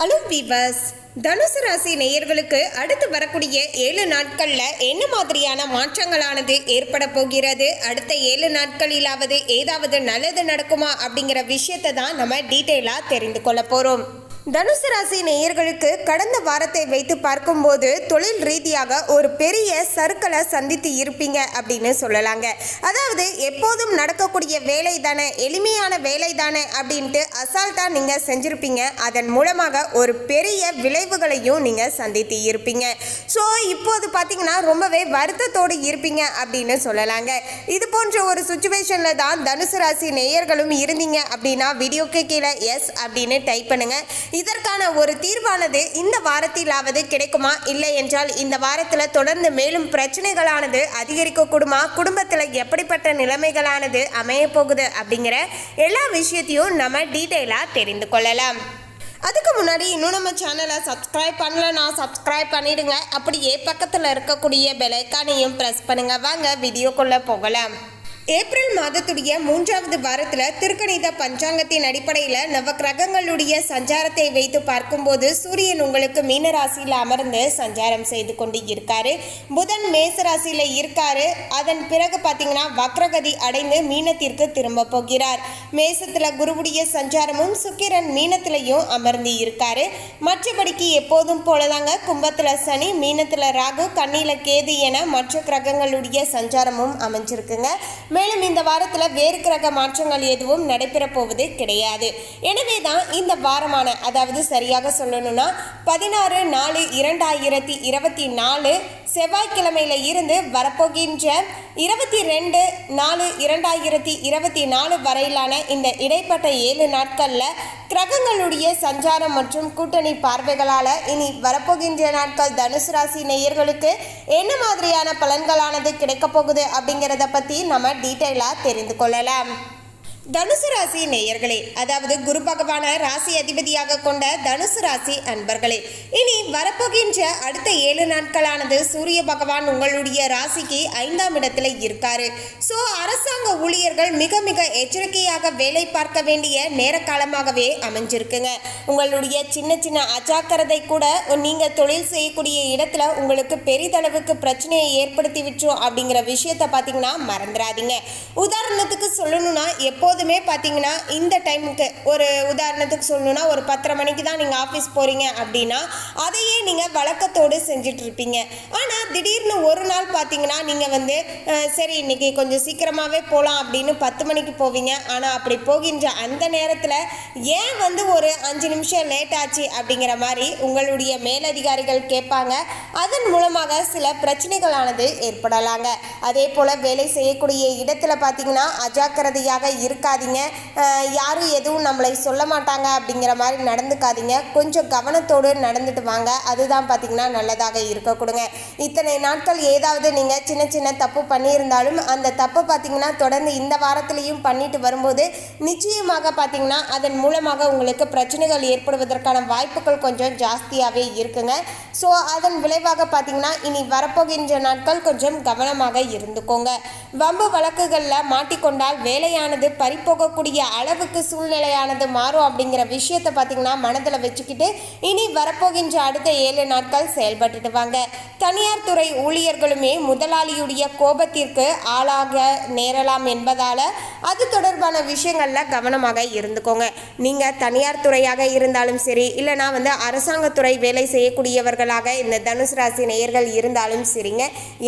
Hello viewers தனுசு ராசி நேயர்களுக்கு அடுத்து வரக்கூடிய ஏழு நாட்களில் என்ன மாதிரியான மாற்றங்களானது ஏற்பட போகிறது? அடுத்த ஏழு நாட்களிலாவது ஏதாவது நல்லது நடக்குமா அப்படிங்கிற விஷயத்தை தான் நம்ம டீட்டெயிலாக தெரிந்து கொள்ள போகிறோம் தனுசு ராசி நேயர்களுக்கு கடந்த வாரத்தை வைத்து பார்க்கும்போது தொழில் ரீதியாக ஒரு பெரிய சர்க்கிளை சந்தித்து இருப்பீங்க அப்படின்னு சொல்லலாங்க. அதாவது எப்போதும் நடக்கக்கூடிய வேலை தானே எளிமையான வேலை தானே அப்படின்ட்டு அசால்ட்டாக நீங்கள் செஞ்சுருப்பீங்க. அதன் மூலமாக ஒரு பெரிய விளைவுகளையும் நீங்கள் சந்தித்து இருப்பீங்க. ஸோ இப்போது பார்த்தீங்கன்னா ரொம்பவே வருத்தத்தோடு இருப்பீங்க அப்படின்னு சொல்லலாங்க. இது போன்ற ஒரு சுச்சுவேஷனில் தான் தனுசு ராசி நேயர்களும் இருந்தீங்க அப்படின்னா வீடியோக்கு கீழே எஸ் அப்படின்னு டைப் பண்ணுங்க. இதற்கான ஒரு தீர்வானது இந்த வாரத்திலாவது கிடைக்குமா? இல்லை என்றால் இந்த வாரத்தில் தொடர்ந்து மேலும் பிரச்சனைகளானது அதிகரிக்கக்கூடுமா? குடும்பத்தில் எப்படிப்பட்ட நிலைமைகளானது அமைய போகுது அப்படிங்கிற எல்லா விஷயத்தையும் நம்ம டீட்டெயிலாக தெரிந்து கொள்ளலாம். அதுக்கு முன்னாடி இன்னும் நம்ம சேனலை சப்ஸ்கிரைப் பண்ணலன்னா சப்ஸ்கிரைப் பண்ணிடுங்க. அப்படியே பக்கத்தில் இருக்கக்கூடிய பெலைக்கானையும் ப்ரெஸ் பண்ணுங்கள் வாங்க வீடியோக்குள்ளே போகலாம். ஏப்ரல் மாதத்துடைய மூன்றாவது வாரத்தில் திருக்கணித பஞ்சாங்கத்தின் அடிப்படையில் நவக்கிரகங்களுடைய சஞ்சாரத்தை வைத்து பார்க்கும்போது சூரியன் உங்களுக்கு மீன ராசியில் அமர்ந்து சஞ்சாரம் செய்து கொண்டு இருக்காரு. புதன் மேச ராசியில் இருக்காரு. அதன் பிறகு பார்த்தீங்கன்னா வக்ரகதி அடைந்து மீனத்திற்கு திரும்ப போகிறார். மேசத்தில் குருவுடைய சஞ்சாரமும் சுக்கிரன் மீனத்திலையும் அமர்ந்து இருக்காரு. மற்றபடிக்கு எப்போதும் போலதாங்க கும்பத்தில் சனி மீனத்தில் ராகு கண்ணில கேது என மற்ற கிரகங்களுடைய சஞ்சாரமும் அமைஞ்சிருக்குங்க. மேலும் இந்த வாரத்தில் வேறு கிரக மாற்றங்கள் எதுவும் நடைபெற போவது கிடையாது. எனவே தான் இந்த வாரமான அதாவது சரியாக சொல்லணும்னா பதினாறு நாலு இரண்டாயிரத்தி இருபத்தி நாலு செவ்வாய்க்கிழமையில இருந்து வரப்போகின்ற இருபத்தி ரெண்டு நாலு இரண்டாயிரத்தி இருபத்தி நாலு வரையிலான இந்த இடைப்பட்ட ஏழு நாட்களில் கிரகங்களுடைய சஞ்சாரம் மற்றும் கூட்டணி பார்வைகளால் இனி வரப்போகின்ற நாட்கள் தனுசு ராசி நேயர்களுக்கு என்ன மாதிரியான பலன்களானது கிடைக்கப் போகுது அப்படிங்கிறத பற்றி நம்ம டீட்டெயிலாக தெரிந்து கொள்ளலாம். தனுசு ராசி நேயர்களே அதாவது குரு பகவான ராசி அதிபதியாக கொண்ட தனுசு ராசி அன்பர்களே இனி வரப்போகின்ற அடுத்த ஏழு நாட்களானது சூரிய பகவான் உங்களுடைய ராசிக்கு ஐந்தாம் இடத்துல இருக்காரு. ஸோ அரசாங்க ஊழியர்கள் மிக மிக எச்சரிக்கையாக வேலை பார்க்க வேண்டிய நேர காலமாகவே அமைஞ்சிருக்குங்க. உங்களுடைய சின்ன சின்ன அஜாக்கிரதை கூட நீங்க தொழில் செய்யக்கூடிய இடத்துல உங்களுக்கு பெரிதளவுக்கு பிரச்சனையை ஏற்படுத்தி விட்டுரும் அப்படிங்கிற விஷயத்த பார்த்தீங்கன்னா மறந்துடாதீங்க. உதாரணத்துக்கு சொல்லணும்னா எப்போதுமே பார்த்தீங்கன்னா இந்த டைமுக்கு ஒரு உதாரணத்துக்கு சொல்லணும்னா ஒரு பத்தரை மணிக்கு தான் நீங்கள் ஆஃபீஸ் போகிறீங்க அப்படின்னா அதையே நீங்கள் வழக்கத்தோடு செஞ்சுட்டு இருப்பீங்க ஆனால் திடீர்னு ஒரு நாள் பார்த்தீங்கன்னா நீங்கள் வந்து சரி இன்னைக்கு கொஞ்சம் சீக்கிரமாகவே போகலாம் அப்படின்னு பத்து மணிக்கு போவீங்க. ஆனால் அப்படி போகின்ற அந்த நேரத்தில் ஏன் வந்து ஒரு அஞ்சு நிமிஷம் லேட் ஆச்சு அப்படிங்கிற மாதிரி உங்களுடைய மேலதிகாரிகள் கேட்பாங்க. அதன் மூலமாக சில பிரச்சனைகளானது ஏற்படலாங்க. அதே போல் வேலை செய்யக்கூடிய இடத்துல பார்த்தீங்கன்னா அஜாக்கிரதையாக இருக்காதீங்க. யாரும் எதுவும் நம்மளை சொல்ல மாட்டாங்க அப்படிங்கிற மாதிரி நடந்துக்காதீங்க. கொஞ்சம் கவனத்தோடு நடந்துட்டு வாங்க. அதுதான் பார்த்தீங்கன்னா நல்லதாக இருக்க கொடுங்க. இத்தனை நாட்கள் ஏதாவது நீங்கள் சின்ன சின்ன தப்பு பண்ணியிருந்தாலும் அந்த தப்பை பார்த்தீங்கன்னா தொடர்ந்து இந்த வாரத்திலையும் பண்ணிட்டு வரும்போது நிச்சயமாக பார்த்தீங்கன்னா அதன் மூலமாக உங்களுக்கு பிரச்சனைகள் ஏற்படுவதற்கான வாய்ப்புகள் கொஞ்சம் ஜாஸ்தியாகவே இருக்குங்க. ஸோ அதன் விளைவாக பார்த்தீங்கன்னா இனி வரப்போகின்ற நாட்கள் கொஞ்சம் கவனமாக இருந்துக்கோங்க. வம்பு வழக்குகளில் மாட்டிக்கொண்டால் வேலையானது பறிப்போகக்கூடிய அளவுக்கு சூழ்நிலையானது மாறும் அப்படிங்கிற விஷயத்தை பார்த்தீங்கன்னா மனதில் வச்சுக்கிட்டு இனி வரப்போகின்ற அடுத்த ஏழு நாட்கள் செயல்பட்டுட்டு வாங்க. தனியார் துறை ஊழியர்களுமே முதலாளியுடைய கோபத்திற்கு ஆளாக நேரலாம் என்பதால் அது தொடர்பான விஷயங்களில் கவனமாக இருந்துக்கோங்க. நீங்கள் தனியார் துறையாக இருந்தாலும் சரி இல்லைனா வந்து அரசாங்கத்துறை வேலை செய்யக்கூடியவர்களாக இந்த தனுசு ராசி நேயர்கள் இருந்தாலும் சரிங்க.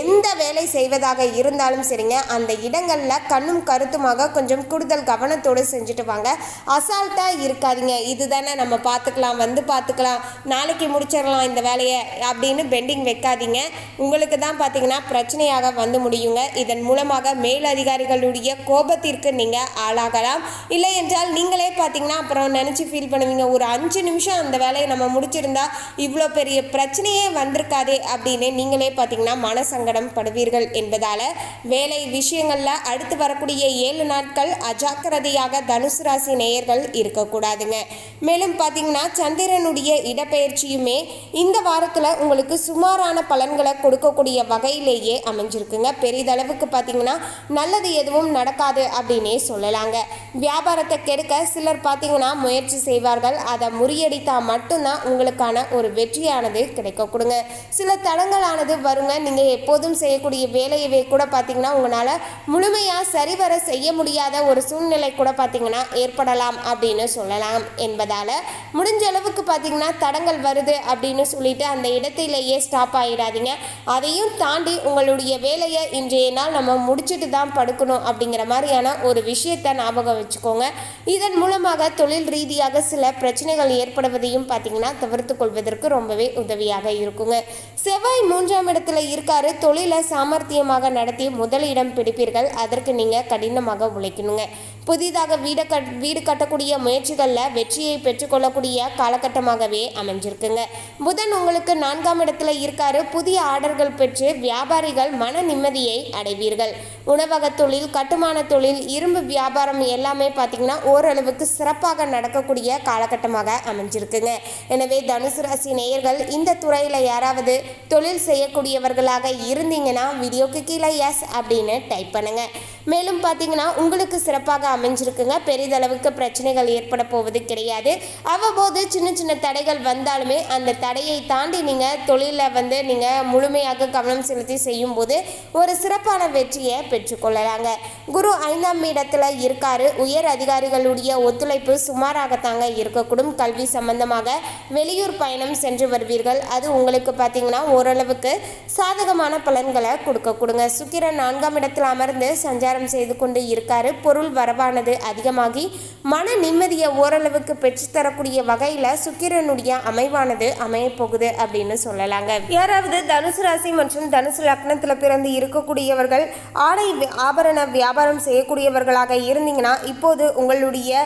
எந்த வேலை செய்வதாக இருந்தாலும் சரி சரிங்க அந்த இடங்களில் கண்ணும் கருத்துமாக கொஞ்சம் கூடுதல் கவனத்தோடு செஞ்சுட்டு வாங்க. அசால்ட்டாக இருக்காதீங்க. இதுதானே நம்ம பார்த்துக்கலாம் வந்து பார்த்துக்கலாம் நாளைக்கு முடிச்சிடலாம் இந்த வேலையை அப்படின்னு பெண்டிங் வைக்காதீங்க. உங்களுக்கு தான் பார்த்தீங்கன்னா பிரச்சனையாக வந்து முடியுங்க. இதன் மூலமாக மேலதிகாரிகளுடைய கோபத்திற்கு நீங்கள் ஆளாகலாம். இல்லை என்றால் நீங்களே பார்த்தீங்கன்னா அப்புறம் நினச்சி ஃபீல் பண்ணுவீங்க. ஒரு அஞ்சு நிமிஷம் அந்த வேலையை நம்ம முடிச்சிருந்தா இவ்வளோ பெரிய பிரச்சனையே வந்திருக்காதே அப்படின்னு நீங்களே பார்த்தீங்கன்னா மனசங்கடம் படுவீர்கள் என்பதால் வேலை விஷயங்களில் அடுத்து வரக்கூடிய ஏழு நாட்கள் அஜாக்கிரதையாக தனுசு ராசி நேயர்கள் இருக்கக்கூடாதுங்க. மேலும் பார்த்தீங்கன்னா சந்திரனுடைய இடப்பெயர்ச்சியுமே இந்த வாரத்தில் உங்களுக்கு சுமாரான பலன்களை கொடுக்கக்கூடிய வகையிலேயே அமைஞ்சிருக்குங்க. பெரிதளவுக்கு பார்த்தீங்கன்னா நல்லது எதுவும் நடக்காது அப்படின்னே சொல்லலாங்க. வியாபாரத்தை கெடுக்க சிலர் பார்த்தீங்கன்னா முயற்சி செய்வார்கள். அதை முறியடித்தா மட்டும்தான் உங்களுக்கான ஒரு வெற்றியானது கிடைக்க கொடுங்க சில தடங்களானது வருங்க. நீங்கள் எப்போதும் செய்யக்கூடிய வேலையவே கூட பார்த்தீங்கன்னா உங்களால் முழுமையாக சரிவர செய்ய முடியாத ஒரு சூழ்நிலை கூட பார்த்தீங்கன்னா ஏற்படலாம் அப்படின்னு சொல்லலாம். என்பதால் முடிஞ்ச அளவுக்கு பார்த்தீங்கன்னா தடங்கள் வருது அப்படின்னு சொல்லிட்டு அந்த இடத்திலேயே ஸ்டாப் ஆகிடாதீங்க அதையும் தாண்டி உங்களுடைய வேலையை இன்றைய நாள் நம்ம முடிச்சுட்டு தான் படுக்கணும் அப்படிங்கிற மாதிரியான ஒரு விஷயத்தை ஞாபகம் வச்சுக்கோங்க. இதன் மூலமாக தொழில் ரீதியாக சில பிரச்சனைகள் ஏற்படுவதையும் பார்த்தீங்கன்னா தவிர்த்து கொள்வதற்கு ரொம்பவே உதவியாக இருக்குங்க. செவ்வாய் மூன்றாம் இடத்துல இருக்காரு. தொழிலை சாமர்த்தியமாக நடத்தி இடம் பிடிப்பீர்கள் அதற்கு நீங்கள் கடினமாக உழைக்கணுங்க. புதிதாக வீடு கட் வீடு கட்டக்கூடிய முயற்சிகளில் வெற்றியை பெற்றுக்கொள்ளக்கூடிய காலகட்டமாகவே அமைஞ்சிருக்குங்க. புதன் உங்களுக்கு நான்காம் இடத்துல இருக்காரு. புதிய ஆர்டர்கள் பெற்று வியாபாரிகள் மன நிம்மதியை அடைவீர்கள். உணவக தொழில் கட்டுமான தொழில் இரும்பு வியாபாரம் எல்லாமே பார்த்தீங்கன்னா ஓரளவுக்கு சிறப்பாக நடக்கக்கூடிய காலகட்டமாக அமைஞ்சிருக்குங்க. எனவே தனுசு ராசி நேயர்கள் இந்த துறையில் யாராவது தொழில் செய்யக்கூடியவர்களாக இருந்தீங்கன்னா வீடியோக்கு கீழே எஸ் அப்படின்னு டைப் பண்ணுங்கள் மேலும் பார்த்தீங்கன்னா உங்களுக்கு சிறப்பாக அமைஞ்சிருக்குங்க. பெரிதளவுக்கு பிரச்சனைகள் ஏற்பட போவது கிடையாது. அவ்வப்போது சின்ன சின்ன தடைகள் வந்தாலுமே அந்த தடையை தாண்டி நீங்கள் தொழிலில் வந்து நீங்கள் முழுமையாக கவனம் செலுத்தி செய்யும்போது ஒரு சிறப்பான வெற்றியை பெற்றுக்கொள்ளலாங்க குரு ஐந்தாம் இடத்துல இருக்காரு. உயர் அதிகாரிகளுடைய ஒத்துழைப்பு சுமாராகத்தாங்க இருக்கக்கூடும். கல்வி சம்பந்தமாக வெளியூர் பயணம் சென்று வருவீர்கள். அது உங்களுக்கு பார்த்தீங்கன்னா ஓரளவுக்கு சாதகமான பலன்களை கொடுக்க கொடுங்க. சுக்கிரன் நான்காம் இடத்தில் அமர்ந்து வியாபாரம் செய்து கொண்டு இருக்காரு. பொருள் வரவானது அதிகமாகி மன நிம்மதியை ஓரளவுக்கு பெற்றுத்தரக்கூடிய வகையில் சுக்கிரனுடைய அமைவானது அமையப்போகுது அப்படின்னு சொல்லலாங்க. யாராவது தனுசு ராசி மற்றும் தனுசு லக்னத்தில் பிறந்து இருக்கக்கூடியவர்கள் ஆடை ஆபரண வியாபாரம் செய்யக்கூடியவர்களாக இருந்தீங்கன்னா இப்போது உங்களுடைய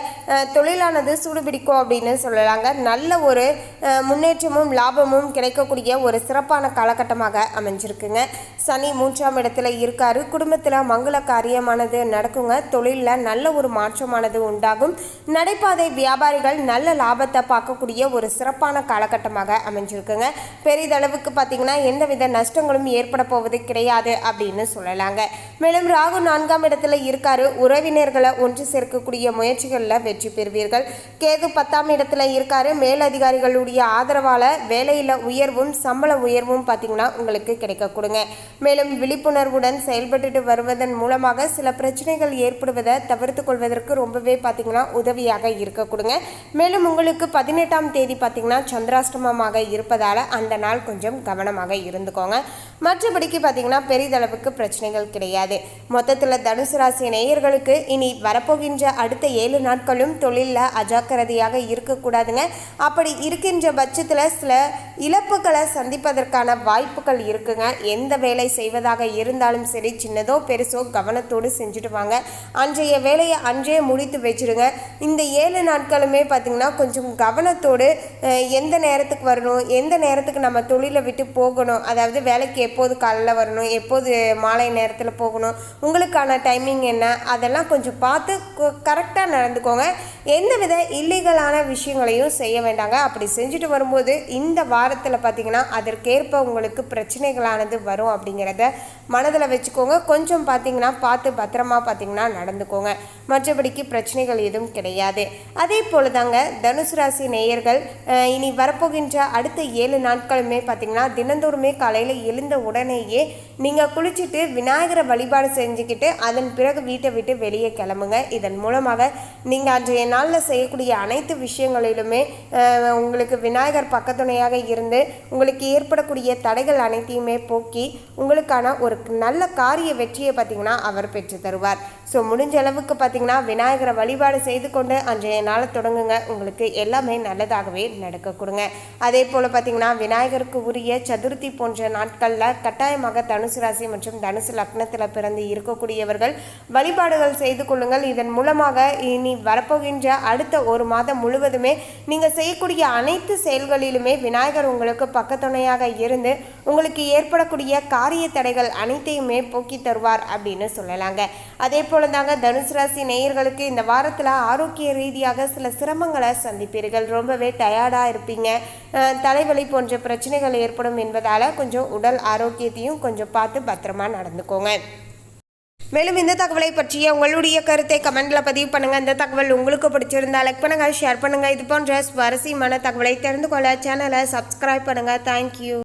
தொழிலானது சூடுபிடிக்கும் அப்படின்னு சொல்லலாங்க. நல்ல ஒரு முன்னேற்றமும் லாபமும் கிடைக்கக்கூடிய ஒரு சிறப்பான காலகட்டமாக அமைஞ்சிருக்குங்க. சனி மூன்றாம் இடத்துல இருக்காரு. குடும்பத்தில் மங்கள காரியமானது நடக்குங்க. தொழிலில் நல்ல ஒரு மாற்றமானது உண்டாகும். நடைபாதை வியாபாரிகள் நல்ல லாபத்தை பார்க்கக்கூடிய ஒரு சிறப்பான காலகட்டமாக அமைஞ்சிருக்குங்க. பெரிதளவுக்கு பார்த்தீங்கன்னா எந்தவித நஷ்டங்களும் ஏற்பட போவது கிடையாது அப்படின்னு சொல்லலாங்க. மேலும் ராகு நான்காம் இடத்துல இருக்காரு. உறவினர்களை ஒன்று சேர்க்கக்கூடிய முயற்சிகளில் வெற்றி பெறுவீர்கள். கேது பத்தாம் இடத்துல இருக்காரு. மேலதிகாரிகளுடைய ஆதரவால வேலையில் உயர்வும் சம்பள உயர்வும் பார்த்தீங்கன்னா உங்களுக்கு கிடைக்க கொடுங்க. மேலும் விழிப்புணர்வுடன் செயல்பட்டுட்டு வருவதன் மூலமாக சில பிரச்சனைகள் ஏற்படுவதை தவிர்த்து கொள்வதற்கு ரொம்பவே பார்த்தீங்கன்னா உதவியாக இருக்க கொடுங்க. மேலும் உங்களுக்கு பதினெட்டாம் தேதி பார்த்தீங்கன்னா சந்திராஷ்டமமாக இருப்பதால் அந்த நாள் கொஞ்சம் கவனமாக இருந்துக்கோங்க. மற்றபடிக்கு பார்த்தீங்கன்னா பெரிதளவுக்கு பிரச்சனைகள் கிடையாது. மொத்தத்தில் தனுசு ராசி நேயர்களுக்கு இனி வரப்போகின்ற அடுத்த ஏழு நாட்களும் தொழிலில் அஜாக்கிரதையாக இருக்கக்கூடாதுங்க அப்படி இருக்கின்ற பட்சத்தில் சில இழப்புகளை சந்திப்பதற்கான வாய்ப்புகள் இருக்குங்க. எந்த வேலை செய்வதாக இருந்தாலும் சரி சின்னதோ பெருசோ கவனத்தோடு செஞ்சுட்டு வாங்க. அன்றைய வேலையை அன்றே முடித்து வச்சிடுங்க இந்த ஏழு நாட்களுமே பார்த்திங்கன்னா கொஞ்சம் கவனத்தோடு எந்த நேரத்துக்கு வரணும் எந்த நேரத்துக்கு நம்ம தொழிலை விட்டு போகணும் அதாவது வேலைக்கு எப்போது காலைல வரணும் எப்போது மாலை நேரத்தில் போகணும் உங்களுக்கான டைமிங் என்ன அதெல்லாம் கொஞ்சம் பார்த்து கரெக்டாக நடந்துக்கோங்க. எந்தவித இல்லீகலான விஷயங்களையும் செய்ய வேண்டாங்க. அப்படி செஞ்சுட்டு வரும்போது இந்த வாரத்தில் பார்த்தீங்கன்னா அதற்கேற்ப உங்களுக்கு பிரச்சனைகளானது வரும் அப்படிங்கிறத மனதில் வச்சுக்கோங்க. கொஞ்சம் பார்த்தீங்கன்னா பார்த்து பத்திரமா பார்த்தீங்கன்னா நடந்துக்கோங்க. மற்றபடிக்கு பிரச்சனைகள் எதுவும் கிடையாது. அதே போல தாங்க தனுசு ராசி நேயர்கள் இனி வரப்போகின்ற அடுத்த ஏழு நாட்களுமே பார்த்தீங்கன்னா தினந்தோறுமே காலையில் எழுந்த உடனேயே நீங்கள் குளிச்சுட்டு விநாயகரை வழிபாடு செஞ்சுக்கிட்டு அதன் பிறகு வீட்டை விட்டு வெளியே கிளம்புங்க. இதன் மூலமாக நீங்கள் அன்றைய நாளில் செய்யக்கூடிய அனைத்து விஷயங்களிலுமே உங்களுக்கு விநாயகர் பக்கத்துணையாக இருந்து உங்களுக்கு ஏற்படக்கூடிய தடைகள் அனைத்தையுமே போக்கி உங்களுக்கான ஒரு நல்ல காரிய வெற்றியை பார்த்தீங்கன்னா அவர் பெற்று தருவார். ஸோ முடிஞ்ச அளவுக்கு பார்த்தீங்கன்னா விநாயகரை வழிபாடு செய்து கொண்டு அன்றைய நாளை தொடங்குங்க. உங்களுக்கு எல்லாமே நல்லதாகவே நடக்க கொடுங்க. அதே போல் பார்த்தீங்கன்னா விநாயகருக்கு உரிய சதுர்த்தி போன்ற நாட்களில் கட்டாயமாக தனுசு ராசி மற்றும் தனுசு லக்னத்தில் பிறந்து இருக்கக்கூடியவர்கள் வழிபாடுகள் செய்து கொள்ளுங்கள். இதன் மூலமாக இனி வரப்போகின்ற அடுத்த ஒரு மாதம் முழுவதுமே நீங்கள் செய்யக்கூடிய அனைத்து செயல்களிலுமே விநாயகர் உங்களுக்கு பக்கத்துணையாக இருந்து உங்களுக்கு ஏற்படக்கூடிய காரிய காரிய தடைகள் அனைத்தையுமே போக்கி தருவார் அப்படின்னு சொல்லலாங்க. அதே போல தாங்க தனுசு ராசி நேயர்களுக்கு இந்த வாரத்தில் ஆரோக்கிய ரீதியாக சில சிரமங்களை சந்திப்பீர்கள். ரொம்பவே டயர்டாக இருப்பீங்க. தலைவலி போன்ற பிரச்சனைகள் ஏற்படும் என்பதால் கொஞ்சம் உடல் ஆரோக்கியத்தையும் கொஞ்சம் பார்த்து பத்திரமா நடந்துக்கோங்க. மேலும் இந்த தகவலை பற்றிய உங்களுடைய கருத்தை கமெண்ட்ல பதிவு பண்ணுங்கள் இந்த தகவல் உங்களுக்கு பிடிச்சிருந்தா லைக் பண்ணுங்க ஷேர் பண்ணுங்கள் இது போன்ற சுவாரஸ்யமான தகவலை தெரிந்து கொள்ள சேனலை சப்ஸ்கிரைப் பண்ணுங்கள் தேங்க்யூ